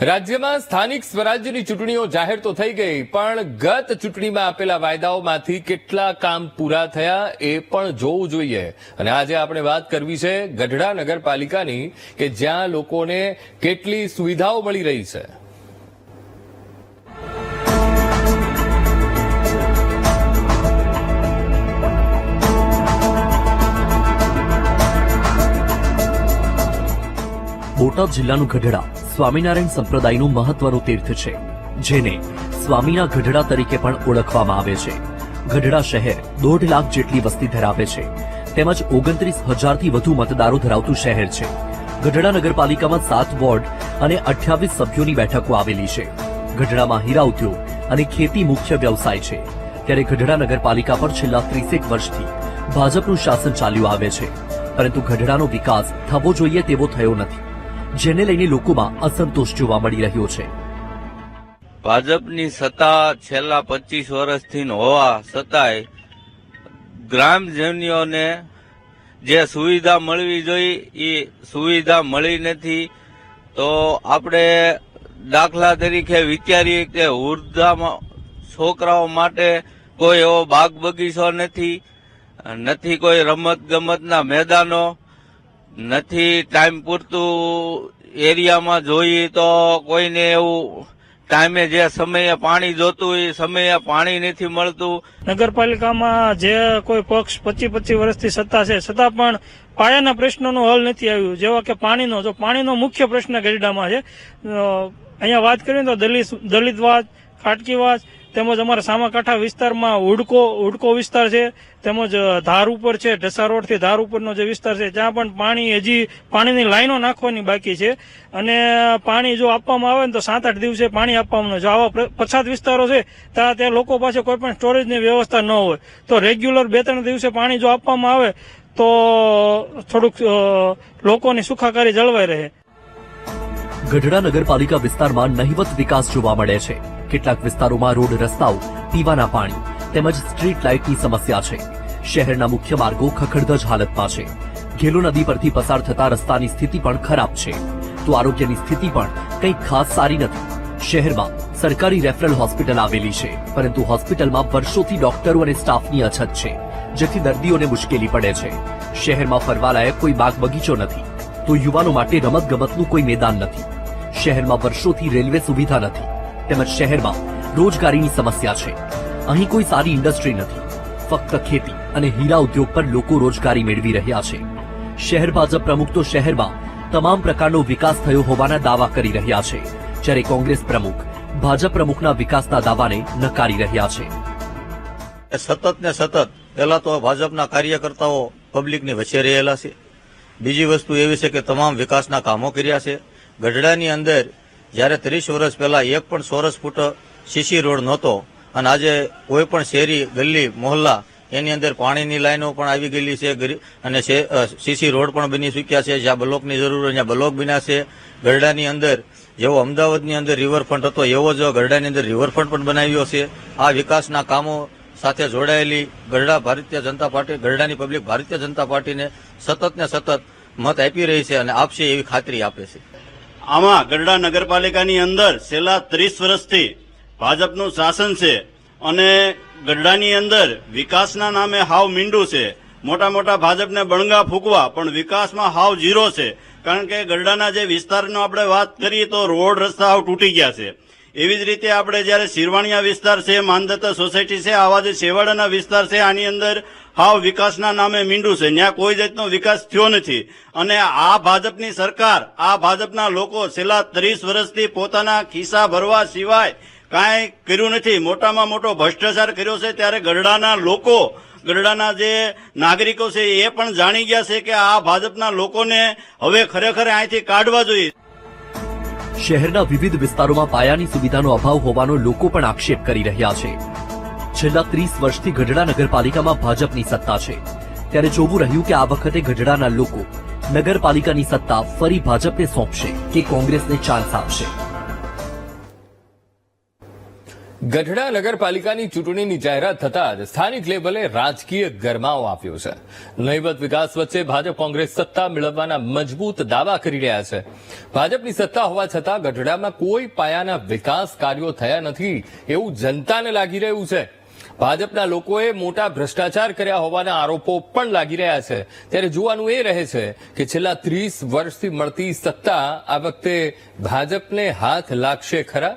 રાજ્યમાં સ્થાનિક સ્વરાજ્યની ચૂંટણીઓ જાહેર તો થઈ ગઈ, પણ ગત ચૂંટણીમાં આપેલા વાયદાઓમાંથી કેટલા કામ પૂરા થયા એ પણ જોવું જોઈએ. અને આજે આપણે વાત કરવી છે ગઢડા નગરપાલિકાની કે જ્યાં લોકોને કેટલી સુવિધાઓ મળી રહી છે. બોટાદ જિલ્લાનું ગઢડા સ્વામિનારાયણ સંપ્રદાયનું મહત્વનું તીર્થ છે, જેને સ્વામીના ગઢડા તરીકે પણ ઓળખવામાં આવે છે. ગઢડા શહેર દોઢ લાખ જેટલી વસ્તી ધરાવે છે, તેમજ ઓગણત્રીસ હજારથી વધુ મતદારો ધરાવતું શહેર છે. ગઢડા નગરપાલિકામાં સાત વોર્ડ અને અઠ્યાવીસ સભ્યોની બેઠકો આવેલી છે. ગઢડામાં હીરા ઉદ્યોગ અને ખેતી મુખ્ય વ્યવસાય છે. ત્યારે ગઢડા નગરપાલિકા પર છેલ્લા ત્રીસેક વર્ષથી ભાજપનું શાસન ચાલ્યું આવે છે. પરંતુ ગઢડાનો વિકાસ થવો જોઈએ તેવો થયો નથી. જેને લઈને લોકોમાં અસંતોષ જોવા મળી રહ્યો છે. ભાજપની સત્તા છેલ્લા પચીસ વર્ષથી હોવા છતાંય ગ્રામજનોને જે સુવિધા મળવી જોઈએ, એ સુવિધા મળી નથી, તો આપણે દાખલા તરીકે વિચારીએ કે વૃદ્ધામાં છોકરાઓ માટે કોઈ એવો બાગ બગીચો નથી નથી કોઈ રમત ગમતના મેદાનો નથી ટાઈમ પૂરતું એરિયામાં જોઈએ તો કોઈને એવું ટાઈમે જે સમયે પાણી જોતું એ સમયે પાણી નથી મળતું. નગરપાલિકામાં જે કોઈ પક્ષ પચીસ પચીસ વર્ષથી સત્તા છે, છતાં પણ પાયાના પ્રશ્નોનો હલ નથી આવ્યું. જેવા કે પાણીનો, જો પાણીનો મુખ્ય પ્રશ્ન ગઢડામાં છે અહીંયા વાત કરીએ તો દલિત, દલિતવાદ, ખાટકીવાદ તેમજ અમારા સામાકાંઠા વિસ્તારમાં હુડકો હુડકો વિસ્તાર છે, તેમજ ધાર ઉપર છે, ઢસા રોડથી ધાર ઉપરનો જે વિસ્તાર છે ત્યાં પણ પાણી હજી પાણીની લાઈનો નાખવાની બાકી છે. અને પાણી જો આપવામાં આવે ને તો સાત આઠ દિવસે પાણી આપવાનું હોય. જો આવા પછાત વિસ્તારો છે, ત્યાં ત્યાં લોકો પાસે કોઈ પણ સ્ટોરેજની વ્યવસ્થા ન હોય. તો રેગ્યુલર બે ત્રણ દિવસે પાણી જો આપવામાં આવે, તો થોડુંક લોકોની સુખાકારી જળવાઈ રહે. ગઢડા નગરપાલિકા વિસ્તારમાં નહિવત વિકાસ જોવા મળે છે. કેટલાક વિસ્તારોમાં રોડ રસ્તાઓ, પીવાના પાણી તેમજ સ્ટ્રીટ લાઇટની સમસ્યા છે. શહેરના મુખ્ય માર્ગો ખખડધજ હાલતમાં છે. ઘેલો નદી પરથી પસાર થતા રસ્તાની સ્થિતિ પણ ખરાબ છે. તો આરોગ્યની સ્થિતિ પણ કંઈ ખાસ સારી નથી. શહેરમાં સરકારી રેફરલ હોસ્પિટલ આવેલી છે, પરંતુ હોસ્પિટલમાં વર્ષોથી ડોક્ટરો અને સ્ટાફની અછત છે, જેથી દર્દીઓને મુશ્કેલી પડે છે. શહેરમાં ફરવાલાયક કોઈ બાગ બગીચો નથી, તો યુવાનો માટે રમત ગમતનું કોઈ મેદાન નથી. શહેરમાં વર્ષોથી રેલવે સુવિધા નથી. તેમજ શહેરમાં રોજગારીની સમસ્યા છે. અહીં કોઈ સારી ઇન્ડસ્ટ્રી નથી. ફક્ત ખેતી અને હીરા ઉદ્યોગ પર લોકો રોજગારી મેળવી રહ્યા છે. શહેર ભાજપ પ્રમુખ તો શહેરમાં તમામ પ્રકારનો વિકાસ થયો હોવાના દાવા કરી રહ્યા છે, જ્યારે કોંગ્રેસ પ્રમુખ ભાજપ પ્રમુખના વિકાસના દાવાને નકારી રહ્યા છે. સતત ને સતત પહેલા તો ભાજપના કાર્યકર્તાઓ પબ્લિકની વચ્ચે રહેલા છે. બીજી વસ્તુ એવી છે કે તમામ વિકાસના કામો કર્યા છે. ગઢડાની અંદર જ્યારે ત્રીસ વર્ષ પહેલા એક પણ ચોરસ ફૂટ સીસી રોડ નહોતો અને આજે કોઈ પણ શેરી ગલ્લી મોહલ્લા એની અંદર પાણીની લાઈનો પણ આવી ગયેલી છે અને સીસી રોડ પણ બની ચૂક્યા છે, જ્યાં બ્લોકની જરૂર હોય ત્યાં બ્લોક બન્યા છે. ગરડાની અંદર જેવો અમદાવાદની અંદર રિવરફ્રન્ટ હતો, એવો જ ગરડાની અંદર રિવરફ્રન્ટ પણ બનાવ્યો છે. આ વિકાસના કામો સાથે જોડાયેલી ગરડા ભારતીય જનતા પાર્ટી, ગરડાની પબ્લિક ભારતીય જનતા પાર્ટીને સતત ને સતત મત આપી રહી છે અને આપશે એવી ખાતરી આપે છે. આમાં ગઢડા નગરપાલિકાની અંદર છેલ્લા ત્રીસ વર્ષથી ભાજપનું શાસન છે અને ગઢડાની અંદર વિકાસના નામે હાવ મીંડું છે. મોટા મોટા ભાજપને બણગા ફૂંકવા પણ વિકાસમાં હાવ ઝીરો છે. કારણ કે ગઢડાના જે વિસ્તારનો આપણે વાત કરીએ તો રોડ રસ્તા હાવ તૂટી ગયા છે. એવી જ રીતે આપણે જ્યારે શિરવાણિયા વિસ્તાર છે, માનદત્તા સોસાયટી છે, આવા જે છેવાડાના વિસ્તાર છે, આની અંદર હાવ વિકાસના નામે મીંડું છે. ત્યાં કોઈ જાતનો વિકાસ થયો નથી. અને આ ભાજપની સરકાર, આ ભાજપના લોકો છેલ્લા ત્રીસ વર્ષથી પોતાના ખિસ્સા ભરવા સિવાય કાંઈ કર્યું નથી. મોટામાં મોટો ભ્રષ્ટાચાર કર્યો છે ત્યારે ગરડાના લોકો ગરડાના જે નાગરિકો છે એ પણ જાણી ગયા છે કે આ ભાજપના લોકોને હવે ખરેખર અહીંથી કાઢવા જોઈએ. શહેરના વિવિધ વિસ્તારોમાં પાયાની સુવિધાનો અભાવ હોવાનો લોકો પણ આક્ષેપ કરી રહ્યા છે. છેલ્લા ત્રીસ વર્ષથી ગઢડા નગરપાલિકામાં ભાજપની સત્તા છે. ત્યારે જોવું રહ્યું કે આ વખતે ગઢડાના લોકો નગરપાલિકાની સત્તા ફરી ભાજપને સોંપશે કે કોંગ્રેસને ચાન્સ આપશે. ગઢડા નગરપાલિકાની ચૂંટણીની જાહેરાત થતાં જ સ્થાનિક લેવલે રાજકીય ગરમાવો આવ્યો છે. નહીવત વિકાસ વચ્ચે ભાજપ કોંગ્રેસ સત્તા મેળવવાના મજબૂત દાવા કરી રહ્યા છે. ભાજપની સત્તા હોવા છતાં ગઢડામાં કોઈ પાયાના વિકાસ કાર્યો થયા નથી એવું જનતાને લાગી રહ્યું છે. ભાજપના લોકોએ મોટા ભ્રષ્ટાચાર કર્યા હોવાના આરોપો પણ લાગી રહ્યા છે. ત્યારે જોવાનું એ રહે છે કે છેલ્લા ત્રીસ વર્ષથી મળતી સત્તા આ વખતે ભાજપને હાથ લાગશે ખરા?